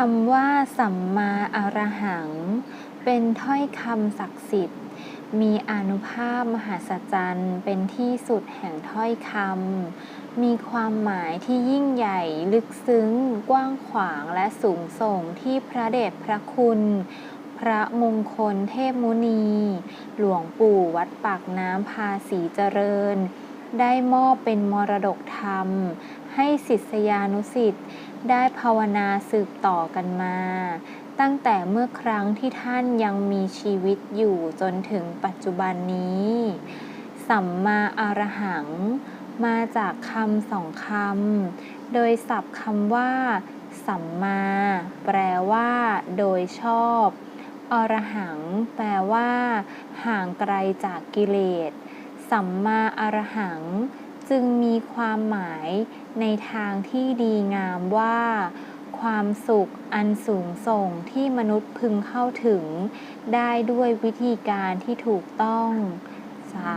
คำว่าสัมมาอรหัง เป็นถ้อยคำศักดิ์สิทธิ์ มีอนุภาพมหาศจรรย์ เป็นที่สุดแห่งถ้อยคำ มีความหมายที่ยิ่งใหญ่ลึกซึ้ง กว้างขวางและสูงส่งที่พระเดชพระคุณ พระมงคลเทพมุนี หลวงปู่วัดปากน้ำภาษีเจริญ ได้มอบเป็นมรดกธรรม ให้ศิษยานุศิษย์ ได้ภาวนาสืบต่อกันมา ตั้งแต่เมื่อครั้งที่ท่านยังมีชีวิตอยู่จนถึงปัจจุบันนี้ สัมมาอรหัง มาจากคำสองคำ โดยศัพท์คำว่า สัมมา แปลว่า โดยชอบอรหัง แปลว่า ห่างไกลจากกิเลส สัมมาอรหัง จึงมีความหมายในทางที่ดีงามว่า ความสุขอันสูงส่งที่มนุษย์พึงเข้าถึง ได้ด้วยวิธีการที่ถูกต้อง สา